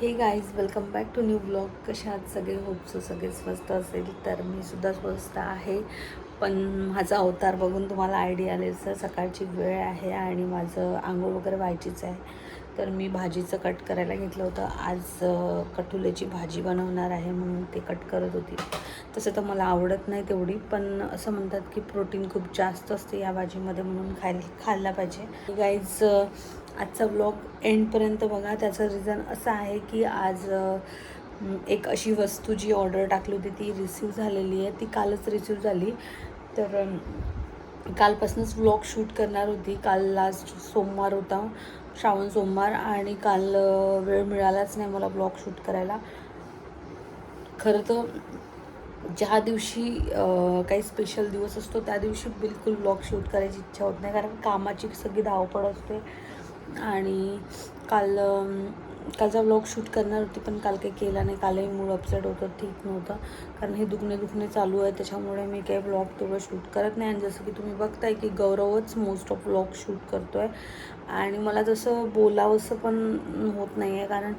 Hey guys welcome back to new blog कशात सगळे? होपसो सगळे स्वस्त असेल तर मी सुद्धा स्वस्त आहे. पण माझा अवतार बघून तुम्हाला आयडिया आले सर सकाळची वेळ आहे आणि माझं आंघोळ वगैरे व्हायचीच आहे. तर मी भाजीचं कट करायला घेतलं होतं. आज कठुल्याची भाजी बनवणार आहे म्हणून ते कट करत होती. तसं तर मला आवडत नाही तेवढी पण असं म्हणतात की प्रोटीन खूप जास्त असते या भाजीमध्ये म्हणून खायला खाल्लं पाहिजे. गाईज आजचा ब्लॉग एंडपर्यंत बघा. त्याचं रिझन असं आहे की आज एक अशी वस्तू जी ऑर्डर टाकली होती ती रिसीव झालेली आहे. ती कालच रिसीव झाली. तर कालपासूनच व्लॉग शूट करणार होती. काल लास्ट सोमवार होता. श्रावण सोमवार आणि काल वेळ मिळालाच नाही मला ब्लॉग शूट करायला. खरं तर ज्या दिवशी काही स्पेशल दिवस असतो त्या दिवशी बिलकुल ब्लॉग शूट करायची इच्छा होत नाही. कारण कामाची सगळी धावपळ असते. आणि काल कालचा ब्लॉग शूट करणार होती पण काल काही केला नाही. कालही मूड अपसेट होतं ठीक नव्हतं. कारण हे दुखणे दुखणे चालू आहे त्याच्यामुळे मी काही ब्लॉग तेवढं शूट करत नाही. आणि जसं की तुम्ही बघताय की गौरवच मोस्ट ऑफ ब्लॉग शूट करतो आहे आणि मला तसं बोलावंसं पण होत नाही आहे कारण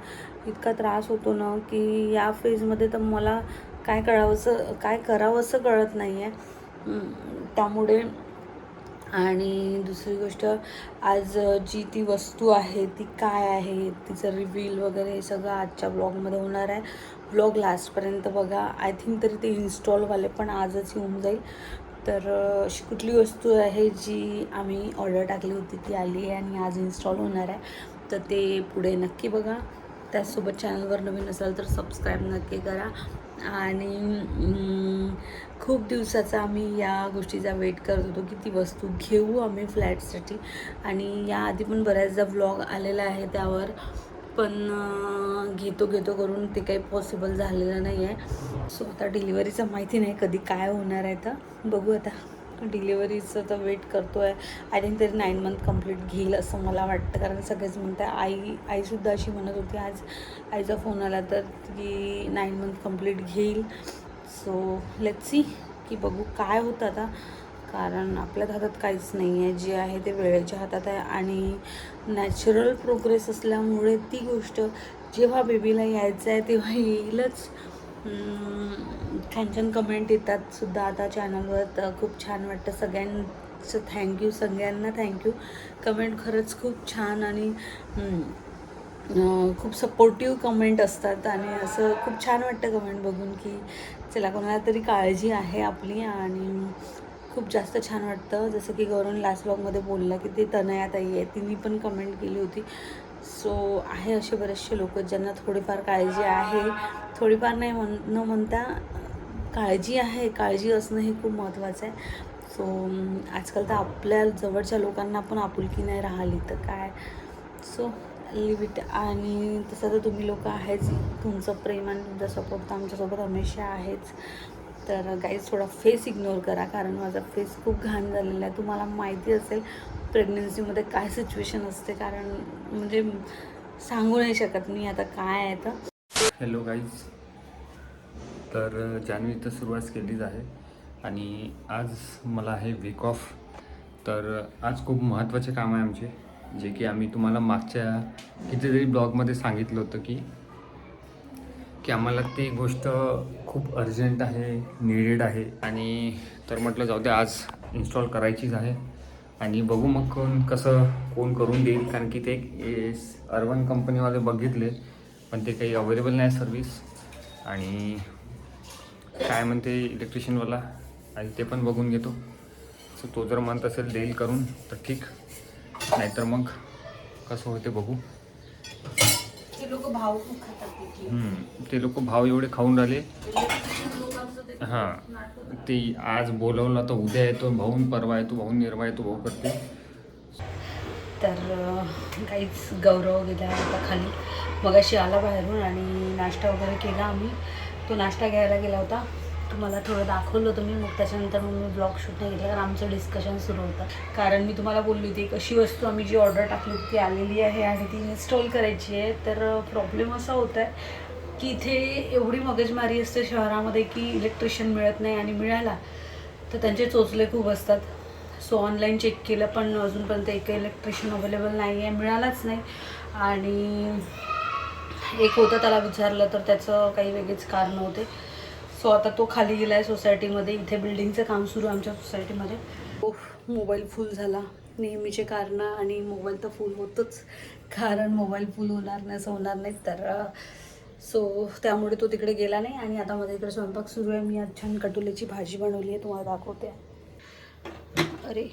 इतका त्रास होतो ना की या फेजमध्ये तर मला काय कळावंसं काय करावंसं कळत नाही आहे त्यामुळे आणि दुसरी गोष्ट आज जी ती वस्तू आहे ती काय आहे तिचं रिव्हील वगैरे हे सगळं आजच्या ब्लॉगमध्ये होणार आहे. ब्लॉग लास्टपर्यंत बघा. आय थिंक तरी ते इन्स्टॉलवाले पण आजच येऊन जाईल. तर अशी कुठली वस्तू आहे जी आम्ही ऑर्डर टाकली होती ती आली आहे आणि आज इन्स्टॉल होणार आहे. तर ते पुढे नक्की बघा. त्याचसोबत चॅनलवर नवीन असाल तर सबस्क्राईब नक्की करा. आणि खूप दिवसाचा आम्ही या गोष्टीचा वेट करत होतो की ती वस्तू घेऊ आम्ही फ्लॅटसाठी. आणि याआधी पण बऱ्याचदा व्लॉग आलेला आहे त्यावर पण घेतो घेतो करून ते काही पॉसिबल झालेलं नाही आहे सो आता डिलिव्हरीचं माहिती नाही कधी काय होणार आहे तर बघू आता. डिलिव्हरीचं तर वेट करतो आहे आय थिंक तरी नाईन मंथ कंप्लीट घेईल असं मला वाटतं. कारण सगळेच म्हणत आहे आई आईसुद्धा अशी म्हणत होती आज. आईचा फोन आला तर ती नाईन मंथ कंप्लीट घेईल. सो लेट सी की बघू काय होतं आता. कारण आपल्याच हातात काहीच नाही आहे जे आहे ते वेळेच्या हातात आहे. आणि नॅचरल प्रोग्रेस असल्यामुळे ती गोष्ट जेव्हा बेबीला यायचं आहे तेव्हा येईलच. छान छान कमेंट येतात सुद्धा आता चॅनलवर खूप छान वाटतं सगळ्यांचं. थँक्यू सगळ्यांना थँक्यू कमेंट खरंच खूप छान आणि खूप सपोर्टिव्ह कमेंट असतात आणि असं खूप छान वाटतं कमेंट बघून की चला कोणाला तरी काळजी आहे आपली आणि खूप जास्त छान वाटतं. जसं की गौरव लास्ट ब्लॉगमध्ये बोलला की ते तनया ताई आहे. तिने पण कमेंट केली होती. सो आहे असे बरेचसे लोक ज्यांना थोडीफार काळजी आहे. थोडीफार नाही म्हण न म्हणता काळजी आहे. काळजी असणं हे खूप महत्त्वाचं आहे. सो आजकाल तर आपल्या जवळच्या लोकांना पण आपुलकी नाही राहिली तर काय? सो लिव्ह इट आणि तसं तर तुम्ही लोक आहेच. तुमचं प्रेम आणि तुमचा सपोर्ट तर आमच्यासोबत हमेशा आहेच. तर गाईज थोडा फेस इग्नोर करा. कारण माझा फेस खूप घाण झालेला आहे. तुम्हाला माहिती असेल प्रेग्नन्सीमध्ये काय सिच्युएशन असते? कारण म्हणजे सांगू नाही शकत मी आता काय आहे तर. हॅलो गाईज तर अ, जान्हवी तर सुरुवात केलीच आहे. आणि आज मला आहे वीक ऑफ तर आज खूप महत्त्वाचे काम आहे आमचे. जे की आम्ही तुम्हाला मागच्या कितीतरी ब्लॉगमध्ये सांगितलं होतं की की आम्हाला ती गोष्ट खूप अर्जंट आहे निडेड आहे. आणि तर म्हटलं जाऊ दे आज इन्स्टॉल करायचीच आहे. आणि बघू मग कोण कसं कोण करून देईल. कारण की ते अर्बन कंपनीवाले बघितले पण ते काही अवेलेबल नाही सर्विस आणि काय म्हणते इलेक्ट्रिशियनवाला आणि ते पण बघून घेतो. सो तो जर म्हणत असेल देईल करून तर ठीक. नाहीतर मग कसं होते बघू. ते लोक भाव ते लोक भाव एवढे खाऊन राहिले. हां. ते आज बोलवलं तर उद्या येतो भाऊन परवा येतो भाऊन निर्वा येतो भाऊ करते तर काहीच गौरव गेला होता खाली. मगाशी आला बाहेरून आणि नाश्ता वगैरे केला आम्ही. तो नाश्ता घ्यायला गेला होता. तुम्हाला थोडं दाखवलं होतं मी मग त्याच्यानंतर मग मी ब्लॉग शूट नाही केलं कारण आमचं डिस्कशन सुरू होतं. कारण मी तुम्हाला बोलली होती एक अशी वस्तू आम्ही जी ऑर्डर टाकली होती ती आलेली आहे आणि ती इन्स्टॉल करायची आहे. तर प्रॉब्लेम असा होत आहे की इथे एवढी मगजमारी असते शहरामध्ये की इलेक्ट्रिशियन मिळत नाही आणि मिळाला तर त्यांचे चोचले खूप असतात. सो ऑनलाईन चेक केलं पण अजूनपर्यंत एक इलेक्ट्रिशियन अवेलेबल नाही आहे मिळालाच नाही. आणि एक होतं त्याला विचारलं तर त्याचं काही वेगळेच कारण होते. सो आता तो खाली गेला आहे सोसायटीमध्ये इथे बिल्डिंगचं काम सुरू आमच्या सोसायटीमध्ये मोबाईल फुल झाला. नेहमीचे कारणं आणि मोबाईल तर फुल होतंच. कारण मोबाईल फुल होणार नाही असं होणार नाही. तर सो त्यामुळे तो तिकडे गेला नाही आणि आता माझ्या इकडे स्वयंपाक सुरू आहे. मी आज छान कटोल्याची भाजी बनवली आहे. तुम्हाला दाखवते. अरे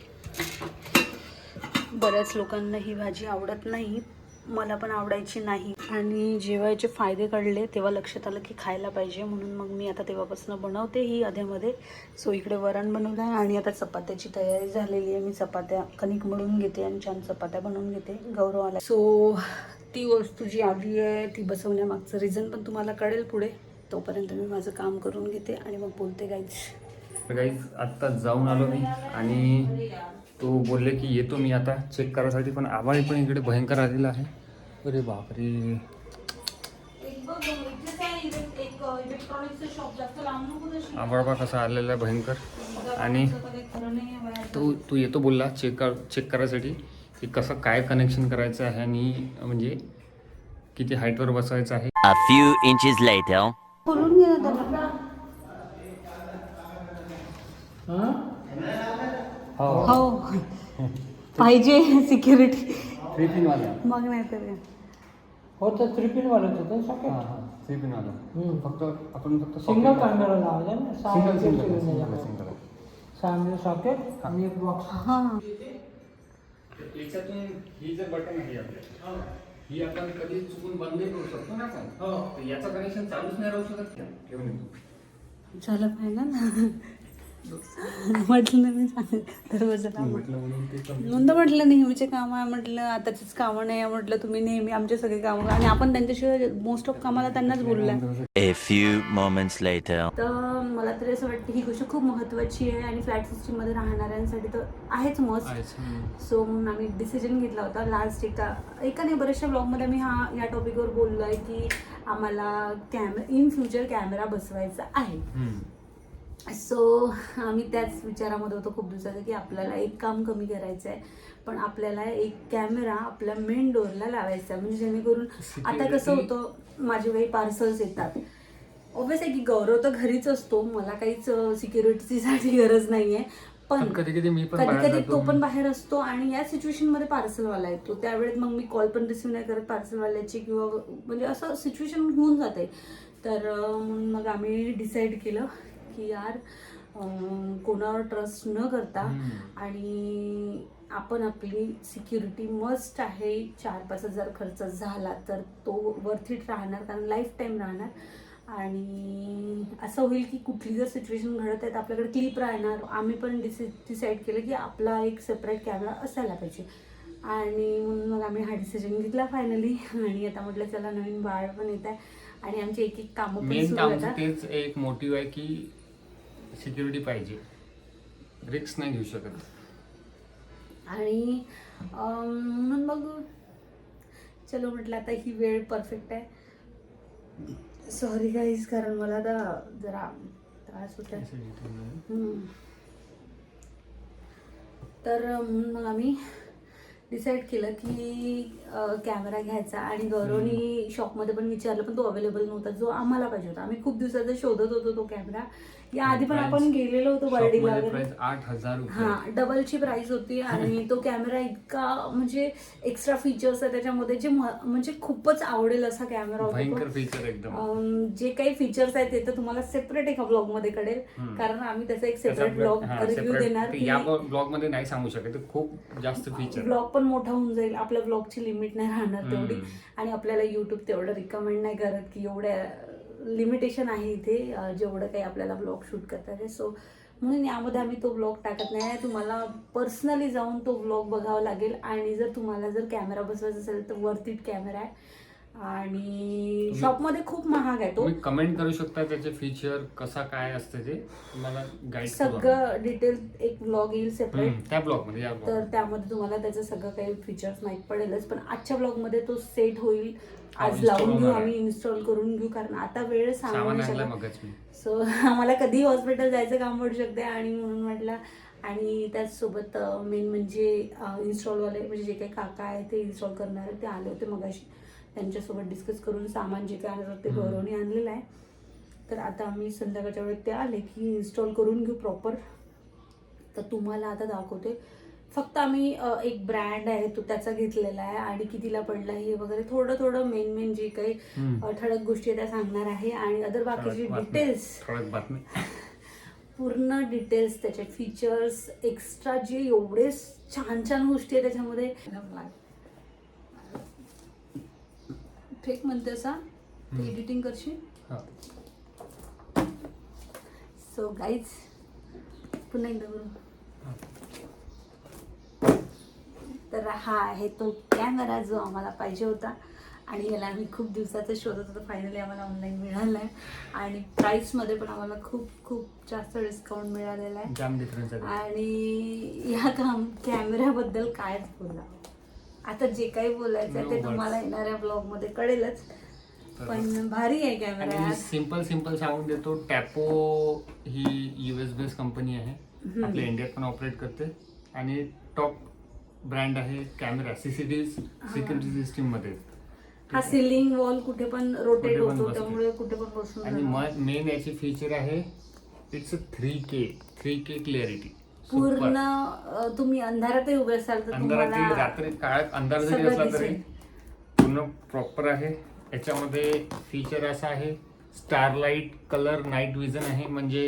बऱ्याच लोकांना ही भाजी आवडत नाही. मला पण आवडायची नाही. आणि जेव्हा याचे फायदे कळले तेव्हा लक्षात आलं की खायला पाहिजे. म्हणून मग मी आता तेव्हापासून बनवते ही अध्यामध्ये सो इकडे वरण बनवलं आहे आणि आता चपात्याची तयारी झालेली आहे. मी चपात्या कणिक मळून घेते आणि छान चपात्या बनवून घेते. गौरव आला सो ती वस्तू जी आली आहे ती बसवण्यामागचं रिझन पण तुम्हाला कळेल पुढे. तोपर्यंत मी माझं काम करून घेते आणि मग बोलते तर काही आत्ता जाऊन आलो मी आणि तो बोलले की येतो मी आता चेक करायसाठी पण आवाज पण इकडे भयंकर आलेला आहे. अरे बापरे. आवाळ बा कसा आलेला आहे भयंकर. आणि तो तू येतो बोलला चेक कर चेक करायसाठी. की कसं काय कनेक्शन करायचं आहे आणि म्हणजे किती हाईटवर बसवायचं आहे. A few inches later. बोलून घे ना त्याला. हो? पाहिजे सिक्युरिटी थ्री पिनवाला मग नाही तर काय. हो तर थ्री पिन वालत होतं सॉकेट हां हां. थ्री पिनवाला हम्म. फक्त आपण फक्त सिंगल कॅमेरा लावायचा ना? सहा सिंगल सिंगल सिंगल सिंगल सहा सॉकेट आणि एक बॉक्स हा. याच्यातून ही जर बटन आहे आपल्या ही आपण कधी चुकून बंद करू शकतो ना आपण तर याचं कनेक्शन चालूच नाही राहू शकत का? ठेवून. झालं पाहिजे ना म्हटलं. म्हणून तर म्हटलं नेहमीचे कामं आहे म्हटलं आताचीच कामं नाही आहे म्हटलं तुम्ही नेहमी आमचे सगळे कामं. आणि आपण त्यांच्याशिवाय मोस्ट ऑफ कामाला त्यांनाच बोललाय A few moments later. तर मला तरी असं वाटतं ही गोष्ट खूप महत्त्वाची आहे आणि फ्लॅट सिस्टीममध्ये राहणाऱ्यांसाठी तर आहेच मस्त. सो म्हणून आम्ही डिसिजन घेतला होता लास्ट एका एका नाही बऱ्याचशा ब्लॉगमध्ये मी हा या टॉपिकवर बोललो आहे की आम्हाला कॅमे इन फ्युचर कॅमेरा बसवायचा आहे. सो आम्ही त्याच विचारामध्ये होतो खूप दिवसाचं की आपल्याला एक काम कमी करायचं आहे पण आपल्याला एक कॅमेरा आपल्या मेन डोअरला लावायचा आहे. म्हणजे जेणेकरून आता कसं होतं माझे काही पार्सल्स येतात. ऑब्विस आहे की गौरव तर घरीच असतो मला काहीच सिक्युरिटीसाठी गरज नाही आहे पण कधी कधी कधी. तो पण बाहेर असतो आणि या सिच्युएशनमध्ये पार्सलवाला येतो. त्यावेळेत मग मी कॉल पण रिसिव्ह नाही करत पार्सलवाल्याची किंवा म्हणजे असं सिच्युएशन होऊन जाते तर मग आम्ही डिसाईड केलं की यार कोणावर ट्रस्ट न करता. आणि आपण आपली सिक्युरिटी मस्ट आहे चार पाच हजार खर्च झाला तर तो वर्थ इट राहणार कारण लाईफ टाईम राहणार. आणि असं होईल की कुठली जर सिच्युएशन घडत आहे तर आपल्याकडे क्लिप राहणार. आम्ही पण डिसि डिसाईड केलं की आपला एक सेपरेट कॅमेरा असायला पाहिजे. आणि म्हणून मग आम्ही हा डिसिजन घेतला फायनली आणि आता म्हटलं चला नवीन बाळ पण येत आहे. आणि आमची एक एक कामं पण सुरू तेच एक मोटिव्ह आहे की सिक्युरिटी पाहिजे. रिक्स नाही घेऊ शकत. आणि म्हणून मग चलो म्हटलं आता ही वेळ परफेक्ट आहे. सॉरी गाईज कारण मला आता जरा त्रास होत आहे. तर म्हणून मग आम्ही डिसाईड केलं की कॅमेरा घ्यायचा आणि गौरवनी शॉपमध्ये पण विचारलं पण तो अवेलेबल नव्हता. जो आम्हाला पाहिजे होता. आम्ही खूप दिवसाचा शोधत होतो तो कॅमेरा. या आधी पण आपण गेलेलो होतो बर्डीला वगैरे. हा डबलची प्राइस होती आणि तो कॅमेरा इतका म्हणजे एक्स्ट्रा फीचर्स आहे त्याच्यामध्ये जे म्हणजे खूपच आवडेल असा कॅमेरा होता जे काही फीचर्स आहेत ते तर तुम्हाला सेपरेट एका ब्लॉगमध्ये कळेल. हम्म. कारण आम्ही त्याचा एक सेपरेट ब्लॉग रिव्ह्यू देणार या ब्लॉगमध्ये नाही सांगू शकत. खूप जास्त फीचर ब्लॉग पण मोठा होऊन जाईल. आपल्या ब्लॉगची लिमिट नाही राहणार तेवढी. आणि आपल्याला युट्यूब तेवढं रिकमेंड नाही करत की एवढ्या लिमिटेशन आहे इथे जेवढं काही आपल्याला ब्लॉग शूट करता येते सो म्हणून यामध्ये आम्ही तो ब्लॉग टाकत नाही. तुम्हाला पर्सनली जाऊन तो ब्लॉग बघावा लागेल. आणि जर तुम्हाला जर कॅमेरा बसवायचा असेल तर वर्थ इट कॅमेरा आहे. आणि शॉपमध्ये खूप महाग आहे तो. तुम्ही कमेंट करू शकता त्याचे फीचर कसा काय असते ते. तुम्हाला गाईड सगळं डिटेल एक ब्लॉग येईल सेपरेट त्या ब्लॉगमध्ये या तर ब्लॉग त्यामध्ये तुम्हाला त्याचं सगळं काही फीचर्स माहीत पडेलच. पण आजच्या ब्लॉगमध्ये तो सेट होईल. हा, आज install लावून घेऊ होणार आहे. आम्ही इन्स्टॉल करून घेऊ कारण आता वेळ सांगू सामान नाही आणलं शकत. मगच मी. सो आम्हाला कधी हॉस्पिटल जायचं काम पडू शकते आणि म्हणून म्हटलं आणि त्याचसोबत मेन म्हणजे इन्स्टॉलवाले म्हणजे जे काही काका आहे ते इन्स्टॉल करणारे ते आले होते मगाशी. त्यांच्यासोबत डिस्कस करून सामान जे काय आणलं ते गौरवने आणलेलं आहे. तर आता आम्ही संध्याकाळच्या वेळेत ते आले की इन्स्टॉल करून घेऊ प्रॉपर तर तुम्हाला आता दाखवते. फक्त आम्ही एक ब्रँड आहे तो त्याचा घेतलेला आहे. आणि कितीला पडला हे वगैरे थोडं थोडं मेन मेन जे काही ठळक गोष्टी आहे त्या सांगणार आहे. आणि अदर बाकीचे. डिटेल्स पूर्ण डिटेल्स त्याचे फीचर्स एक्स्ट्रा जे एवढे छान छान गोष्टी आहे त्याच्यामध्ये. फेक म्हणते असा? एडिटिंग करशील. सो गाईज पुन्हा एकदा करू तर हा आहे तो कॅमेरा जो आम्हाला पाहिजे होता. आणि याला आम्ही खूप दिवसाचं शोधत होतो. फायनली आम्हाला ऑनलाईन मिळाला आहे आणि प्राईसमध्ये पण आम्हाला खूप खूप जास्त डिस्काउंट मिळालेला आहे. आणि या काम कॅमेऱ्याबद्दल काय बोलावं आता जे काही बोलायचं ते तुम्हाला येणाऱ्या ब्लॉगमध्ये कळेलच. पण भारी आहे कॅमेरा आणि सिंपल सिंपल सांगून देतो टॅपो ही यू एस बेस कंपनी आहे. आपल्या इंडियात पण ऑपरेट करते. आणि टॉप ब्रँड आहे कॅमेरा सीसीटीव्ही सिक्युरिटी सिस्टीममध्ये. हा सिलिंग वॉल कुठे पण रोटेट होतो. त्यामुळे कुठे पण बसून आणि. मेन याची फीचर आहे it's three K three K clarity पूर्ण अ, तुम्ही अंधारातही उभे असाल तर अंधारात तुम्हाला रात्री काळात अंधार जरी सगळं असला तरी दिसेल. पूर्ण प्रॉपर आहे. याच्यामध्ये फीचर असं आहे. स्टारलाईट कलर नाईट विजन आहे. म्हणजे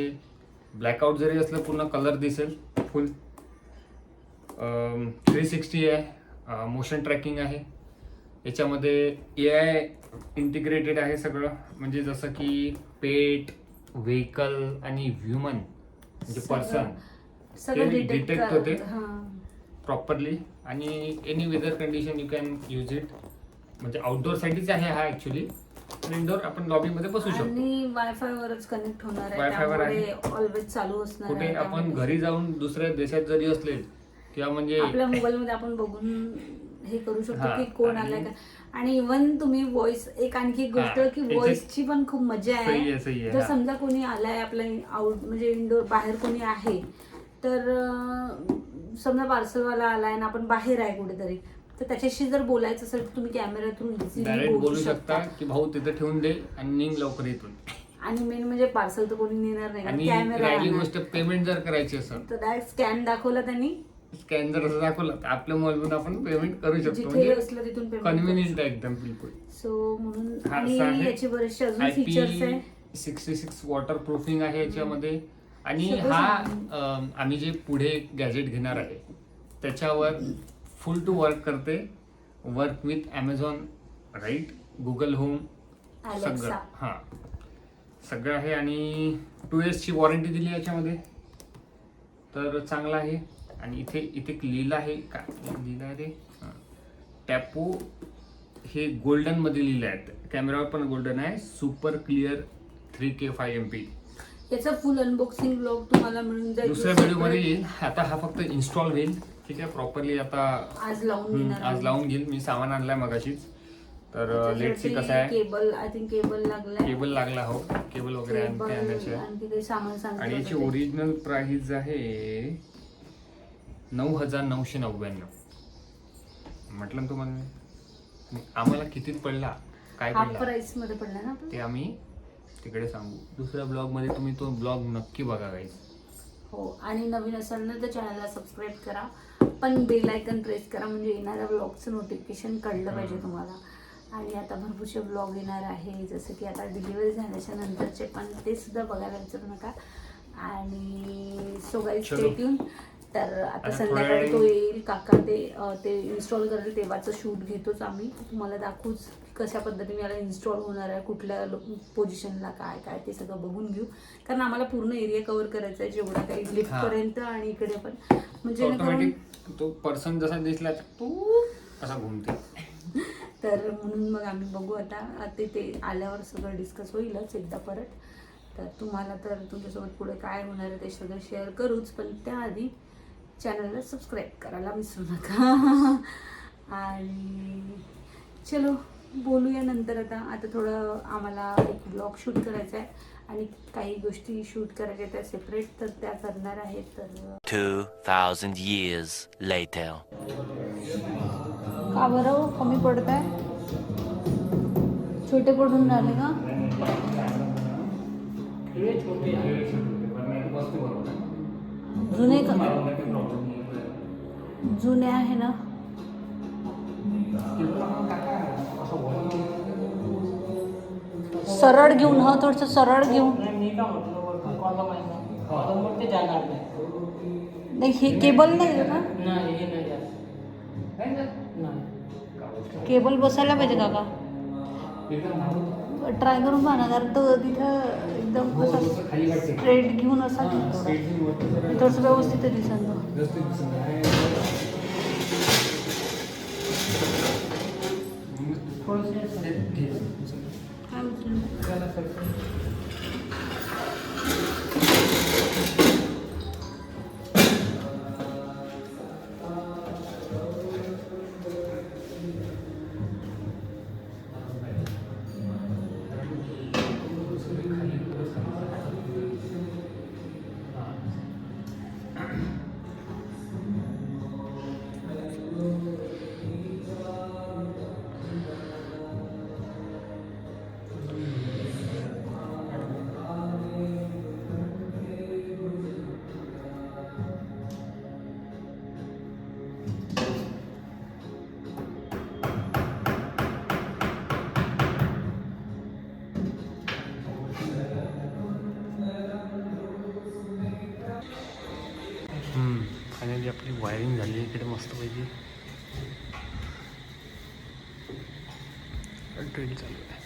ब्लॅकआउट जरी असलं पूर्ण कलर दिसेल. फुल थ्री सिक्स्टी आहे. मोशन ट्रॅकिंग आहे. याच्यामध्ये ए आय इंटिग्रेटेड आहे सगळं. म्हणजे जसं की पेट व्हेकल आणि ह्युमन म्हणजे पर्सन सगळं डिटेक्ट होते. प्रॉपरली आणि any weather condition you can use it म्हणजे आउटडोर साठीच आहे हा ऍक्च्युली इनडोर आपण लॉबीमध्ये बसू शकतो. आणि वायफाय वरच कनेक्ट होणार आहे. त्यामुळे ऑलवेज चालू असणार कुठे आपण घरी जाऊन दुसऱ्या देशात जरी असले किंवा म्हणजे आपल्या मोबाईल मध्ये आपण बघून हे करू शकतो की कोण आलाय का. आणि इव्हन तुम्ही व्हॉइस एक आणखी गोष्ट की याच्यात- व्हॉइसची पण खूप मजा आहे. जर. समजा कोणी आलाय आपल्या आउट म्हणजे इंडोर बाहेर कोणी आहे तर समजा पार्सलवाला आलाय आणि आपण बाहेर आहे कुठेतरी तर त्याच्याशी जर बोलायचं असेल तर तुम्ही डायरेक्ट इझिली बोलू शकता. की भाऊ तिथे ठेवून दे आणि निघ लवकर इथून. आणि मेन म्हणजे पार्सल तर कोणी नेणार नाही आणि कॅमेरा राहिली गोष्ट पेमेंट जर करायची असेल. तर डायरेक्ट स्कॅन दाखवला त्यांनी. स्कॅन जर असं दाखवलं तर आपल्या मोबाईलमधून आपण पेमेंट करू शकतो. जिथे म्हणजे असलं तिथून पेमेंट कन्व्हिनियंट आहे एकदम बिलकुल. सो म्हणून हा आणि असा आहे. याचे बरेचसे अजून फीचर्स आहे. सिक्स्टी सिक्स वॉटर प्रूफिंग आहे याच्यामध्ये. आणि हा आम्ही जे पुढे गॅजेट घेणार आहे त्याच्यावर फुल टू वर्क करते. Work with Amazon right Google home सगळं. हां. सगळं आहे आणि टू इयर्सची वॉरंटी दिली याच्यामध्ये. तर चांगला आहे. आणि इथे इथे एक लिहिलं आहे. का लिहिलं आहे रे? हां. टॅपो हे गोल्डनमध्ये लिहिलं आहे कॅमेरावर पण गोल्डन आहे. Super clear three K five M P याचा फुल अनबॉक्सिंग ब्लॉग तुम्हाला मिळून जाईल. दुसऱ्या व्हिडिओमध्ये येईल. आता हा फक्त इन्स्टॉल होईल. ठीक आहे प्रॉपरली आता आज लावून घेणार आज लावून घेईल. मी सामान आणलाय मगाशीच. तर लेट सी कसं आहे. केबल आय थिंक केबल लागलाय. केबल लागला हो. केबल वगैरे. आणखी आणि याची. ओरिजिनल प्राइस आहे नऊ हजार नऊशे नव्याण्णव. म्हटलं ना तुम्हाला. आम्हाला कितीत पडला? काय पडला? प्राइसमध्ये पडला ना ते आम्ही तिकडे सांगू. दुसऱ्या ब्लॉगमध्ये तुम्ही तो ब्लॉग नक्की बघा गाईज हो आणि नवीन असाल ना तर चॅनलला सबस्क्राईब करा. पण बेल आयकन प्रेस करा म्हणजे येणाऱ्या ब्लॉगचं नोटिफिकेशन कळलं पाहिजे तुम्हाला. आणि आता भरपूरचे ब्लॉग येणार आहे. जसं की आता डिलिव्हरी झाल्याच्या नंतरचे पण ते सुद्धा बघायला विसरू नका. आणि सो गाईज. स्टेट्यून तर आता संध्याकाळी तो येईल काका ते ते इन्स्टॉल करेल तेव्हाचं शूट घेतोच आम्ही. तुम्हाला दाखवूच कशा पद्धतीने याला इन्स्टॉल होणार आहे कुठल्या पोझिशनला काय काय ते सगळं बघून घेऊ. कारण आम्हाला पूर्ण एरिया कव्हर करायचा आहे जेवढा काही लिफ्ट हा. पर्यंत आणि इकडे पण. म्हणजे तो पर्सन जसा दिसला तू असा घुमते तर म्हणून मग आम्ही बघू आता. ते ते आल्यावर सगळं डिस्कस होईलच एकदा परत. तर तुम्हाला तर तुमच्यासोबत पुढे काय होणार आहे ते सगळं शेअर करूच पण त्याआधी चॅनलला सबस्क्राईब करायला विसरू नका. आणि चलो. बोलूया नंतर आता. आता थोडं आम्हाला एक ब्लॉग शूट करायचा आहे. आणि काही गोष्टी शूट करायच्या त्या सेपरेट तर त्या करणार आहेत तर 2,000 years later. का बरं? कमी पडत आहे छोटे पडून राहिले का? जुने का? जुने आहे ना? सरळ घेऊन हा थोडस सरळ घेऊन. नाही मी का म्हटलं वरतून कॉलम आहे ना? कॉलमवर ते जाणार नाही. नाही हे केबल नाही आहे का नाही हे नाही जात. नाही. केबल बसायला पाहिजे काका. ट्राय करून पहा ना कारण तो तिथं एकदम असा स्ट्रेट घेऊन असा. घेतो थोडंसं व्यवस्थित आहे दिसत. काय उचलू? ड्रिल चालू आहे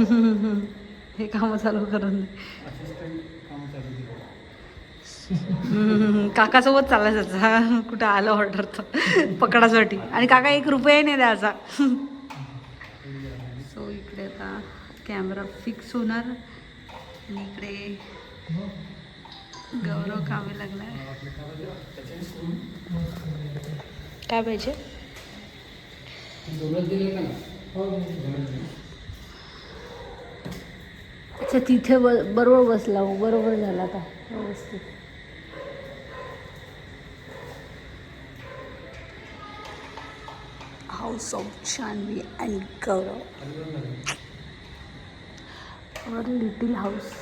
हे काम चालू करून दे. हम्म, काकासोबत त्याचा. कुठं आलं ऑर्डर तर. पकडासाठी. आणि काका एक रुपया नाही द्यायचा. सो इकडे आता कॅमेरा फिक्स होणार. आणि इकडे गौरव कामे लागलाय. काय पाहिजे? अच्छा तिथे ब बरोबर बसला मग बरोबर झाला का व्यवस्थित. House of Shanvi and Gaurav और लिटिल हाऊस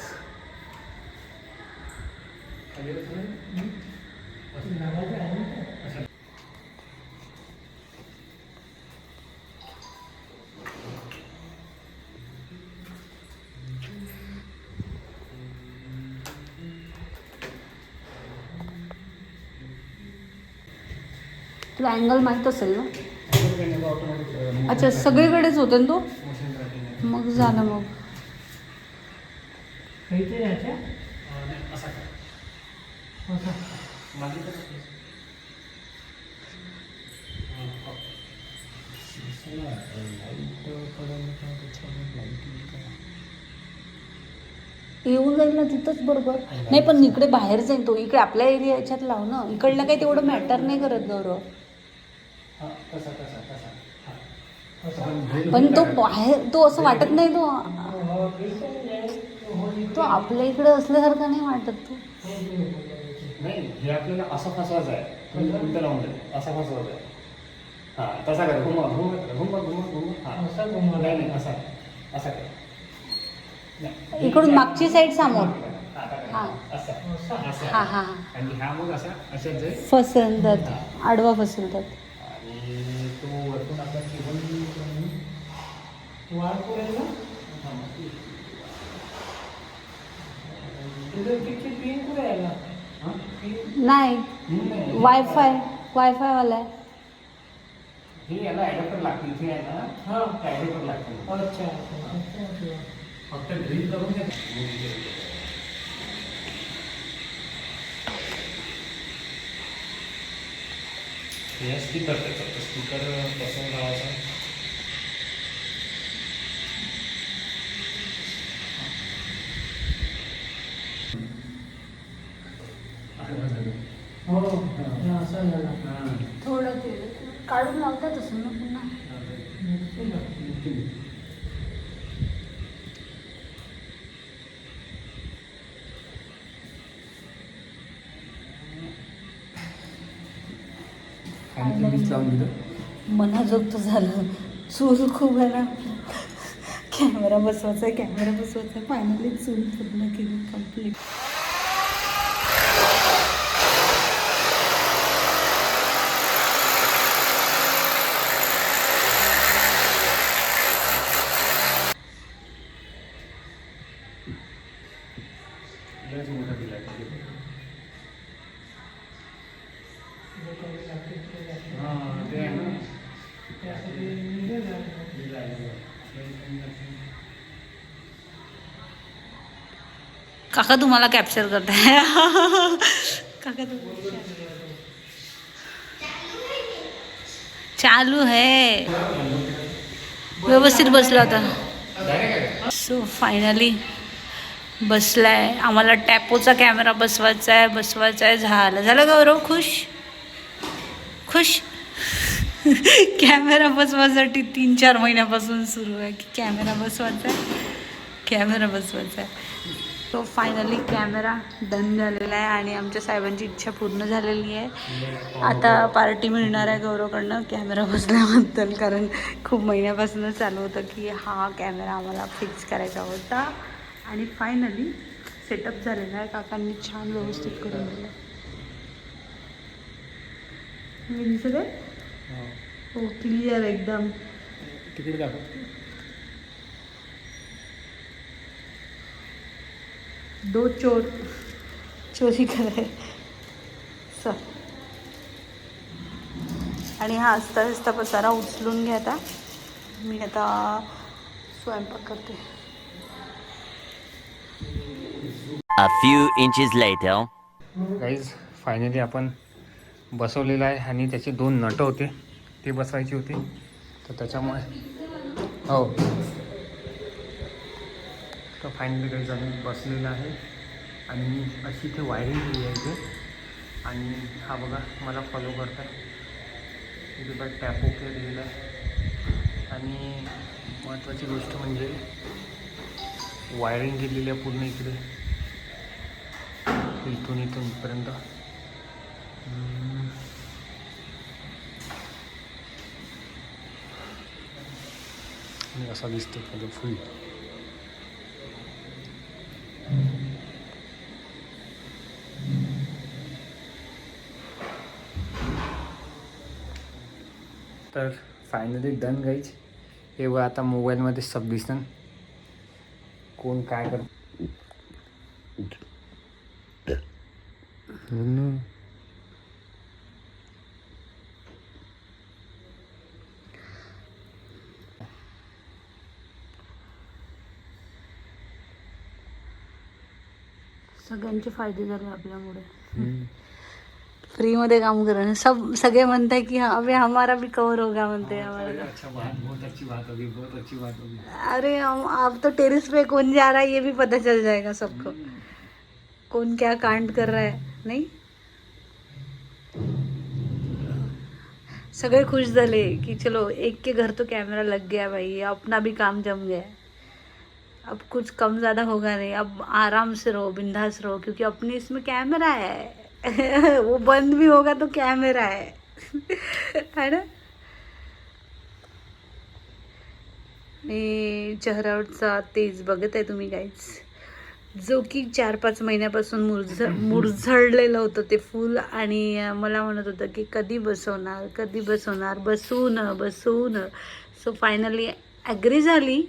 तुला अँगल माहीत असेल ना? अच्छा सगळीकडेच होतं ना तो? मग झालं मग. येऊन जाईल ना तिथंच बरोबर. नाही पण इकडे बाहेर जाईल तो. इकडे आपल्या एरिया याच्यात लाव ना. इकडलं काही तेवढं मॅटर नाही करत गौरव. पण तो बाहेर तो असं वाटत नाही तो. तो आपल्या इकडे असल्यासारखा नाही वाटत तो. नाही हे आपल्याला असं फसवायचं आहे. उलटं लावून द्या असा फसवायचा आहे. हां तसा करा. घुमा घुमा घुमा घुमा घुमा. हां. असा घुमा. नाही नाही असा असा करा. इकडून मागची साईड समोर. हा. हां. असा. असा. हा फसलतात आडवा फसलतात ना नाही वायफाय वायफायवाला आहे हे। याला ॲडॅप्टर लागतील इथे आहे ना? हाँ। ॲडॅप्टर लागतील अच्छा अच्छा फक्त ड्रिल करून घ्या हे स्पीकर स्पीकर कसं लावायचा काढून लावतात असं ना. पुन्हा मनाजोगतं झालं. चूल खूप आहे ना. कॅमेरा बसवायचा कॅमेरा बसवायचा फायनली चूल पूर्ण केली कंप्लीट लयच मोठा दिला आहे. हां, ते आहे ना. दिला आहे. काका तुम्हाला कॅप्चर करताय. काका तुम्हाला चालू है. व्यवस्थित बसला होता. सो फायनली बसलाय. आम्हाला टॅपोचा कॅमेरा बसवायचा आहे बसवायचा आहे झालं. झालं गौरव? खुश? खुश? कॅमेरा बसवायसाठी तीन चार महिन्यापासून सुरू आहे की कॅमेरा बसवायचा आहे कॅमेरा बसवायचा आहे तो फायनली कॅमेरा डन झालेला आहे आणि आमच्या साहेबांची इच्छा पूर्ण झालेली आहे. आता पार्टी मिळणार आहे गौरवकडनं कॅमेरा बसल्याबद्दल कारण खूप महिन्यापासून चालू होतं की हा कॅमेरा आम्हाला फिक्स करायचा होता. आणि फायनली सेटअप झालेला आहे. काकांनी छान व्यवस्थित करून दिलं दिसत आहे हो. क्लिअर एकदम. तिकडे दो चोर। चोरी करे। स. आणि हा हसता हसता पसारा उचलून घ्या आता. मी आता स्वयंपाक करते. A few inches later. Guys finally आपण बसवलेलं आहे आणि त्याचे दोन नट होते. ते बसवायचे होते. तर त्याच्यामुळे हो. तर फायनली काही जण बसलेला आहे. आणि अशी इथे वायरिंग केली आहे इथे. आणि हा बघा मला फॉलो करता. इथे बघा टॅप ओके दिलेला आहे. आणि महत्त्वाची गोष्ट म्हणजे वायरिंग केलेली आहे पूर्ण इकडे. इथून इथून इथपर्यंत. आणि असा दिसतो म्हणजे फुल तर फायनली डन गाईज हे व आता मोबाईलमध्ये सब दिसन कोण काय कर सगळ्यांचे फायदे झाले आपल्यामुळे. फ्रीमध्ये काम करणं सब सगळे म्हणताय की अबे हमारा भी कवर होगा म्हणते हमारा। अच्छा बात बहुत अच्छी बात होगी बहुत अच्छी बात होगी। अरे हम अब तो टेरिस पे कौन जा रहा है ये भी पता चल जाएगा सबको। कौन क्या कांड कर रहा है नहीं? सगळे खुश झाले कि चलो एक के घर तो कैमरा लग गया भाई अपना भी काम जम गया अब कुछ कम ज़्यादा होगा नहीं अब आराम से रहो बिंदास रहो क्योंकि अपने इसमें कैमरा है। वो बंद भी होगा तो कैमरा है। है ना? मी चेहऱ्यावरचा तेज बघत आहे तुम्ही काहीच जो की चार पाच महिन्यापासून मुरझ मुरझडलेलं होतं ते फूल आणि मला म्हणत होतं की कधी बसवणार कधी बसवणार बसवून बसवून सो फायनली ॲग्री झाली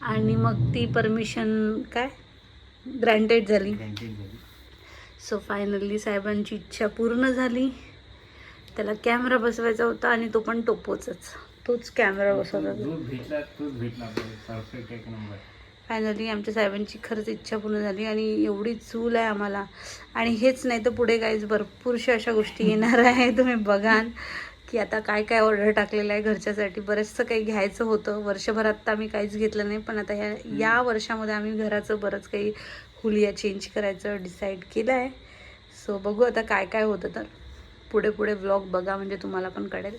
आणि मग ती परमिशन काय? ग्रँटेड झाली. सो फायनली साहेबांची इच्छा पूर्ण झाली. त्याला कॅमेरा बसवायचा होता आणि तो पण टोपोचच. तोच कॅमेरा बसवला. फायनली आमच्या साहेबांची खरंच इच्छा पूर्ण झाली आणि एवढी चूल आहे आम्हाला. आणि हेच नाही तर पुढे काहीच भरपूरशा अशा गोष्टी येणार आहे तुम्ही बघाल की आता काय काय ऑर्डर टाकलेलं आहे घरच्यासाठी. बरंचसं काही घ्यायचं होतं. वर्षभरात तर आम्ही काहीच घेतलं नाही पण आता ह्या या वर्षामध्ये आम्ही घराचं बरंच काही हुलिया चेंज करायचं डिसाईड केलं आहे सो बघू आता काय काय होतं तर. पुढे पुढे व्लॉग बघा म्हणजे तुम्हाला पण कळेल.